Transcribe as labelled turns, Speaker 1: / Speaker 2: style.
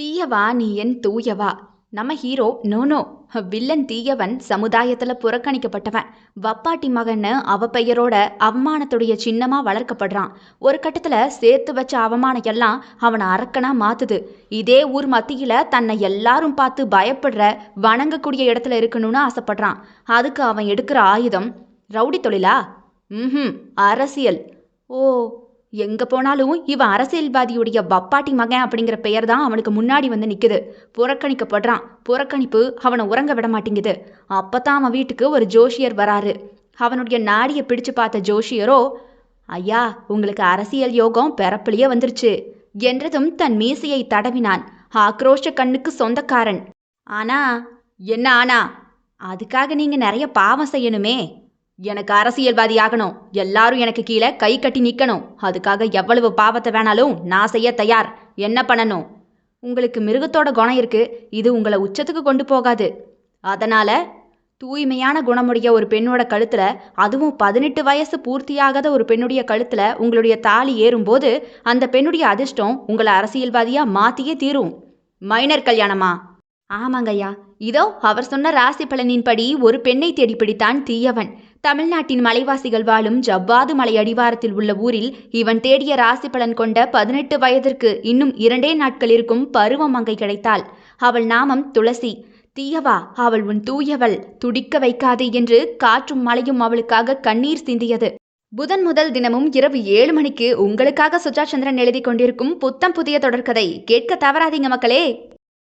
Speaker 1: தீயவா நீ என் தூயவா? நம்ம hero no no. Villain தீயவன் சமுதாயத்தில் புறக்கணிக்கப்பட்டவன். வப்பாட்டி மகன்னு அவ பெயரோட அவமானத்துடைய சின்னமாக வளர்க்கப்படுறான். ஒரு கட்டத்தில் சேர்த்து வச்ச அவமானம் எல்லாம் அவனை அரக்கனாக மாத்துது. இதே ஊர் மத்தியில் தன்னை எல்லாரும் பார்த்து பயப்படுற வணங்கக்கூடிய இடத்துல இருக்கணும்னு ஆசைப்படுறான். அதுக்கு அவன் எடுக்கிற ஆயுதம் ரவுடி தொழிலா? ம் அரசியல். ஓ எங்க போனாலும் இவன் அரசியல்வாதியுடைய வப்பாட்டி மகன் அப்படிங்கிற பெயர் தான் அவனுக்கு முன்னாடி வந்து நிக்குது. புறக்கணிக்கப்படுறான். புறக்கணிப்பு அவனை உறங்க விட மாட்டேங்குது. அப்பதான் அவன் வீட்டுக்கு ஒரு ஜோஷியர் வராரு. அவனுடைய நாடியை பிடிச்சு பார்த்த ஜோஷியரோ ஐயா உங்களுக்கு அரசியல் யோகம் பிறப்பிலேயே வந்துருச்சு என்றதும் தன் மீசையை தடவினான். ஆக்ரோஷ கண்ணுக்கு சொந்தக்காரன். ஆனா என்ன ஆனா? அதுக்காக நீங்க நிறைய பாவம் செய்யணுமே. எனக்கு அரசியல்வாதி ஆகணும் எல்லாரும் எனக்கு கீழே கை கட்டி நிற்கணும் அதுக்காக எவ்வளவு பாவத்தை வேணாலும் நான் செய்ய தயார். என்ன பண்ணணும்? உங்களுக்கு மிருகத்தோட குணம் இருக்கு. இது உங்களை உச்சத்துக்கு கொண்டு போகாது. அதனால தூய்மையான குணமுடைய ஒரு பெண்ணோட கழுத்துல அதுவும் பதினெட்டு வயசு பூர்த்தியாகாத ஒரு பெண்ணுடைய கழுத்துல உங்களுடைய தாலி ஏறும்போது அந்த பெண்ணுடைய அதிர்ஷ்டம் உங்களை அரசியல்வாதியா மாத்தியே தீரும். மைனர் கல்யாணமா? ஆமாங்கய்யா. இதோ அவர் சொன்ன ராசி பலனின்படி ஒரு பெண்ணை தேடி பிடித்தான் தீயவன். தமிழ்நாட்டின் மலைவாசிகள் வாழும் ஜவ்வாது மலை அடிவாரத்தில் உள்ள ஊரில் இவன் தேடிய ராசி பலன் கொண்ட பதினெட்டு வயதிற்கு இன்னும் இரண்டே நாட்கள் இருக்கும் பருவமங்கை கிடைத்தாள். அவள் நாமம் துளசி. தீயவா அவள் உன் தூயவள். துடிக்க வைக்காதே என்று காற்றும் மலையும் அவளுக்காக கண்ணீர் சிந்தியது. புதன் முதல் தினமும் இரவு ஏழு மணிக்கு உங்களுக்காக சுஜா சந்திரன் எழுதி கொண்டிருக்கும் புத்தம் புதிய தொடர்கதை கேட்க தவறாதீங்க மக்களே.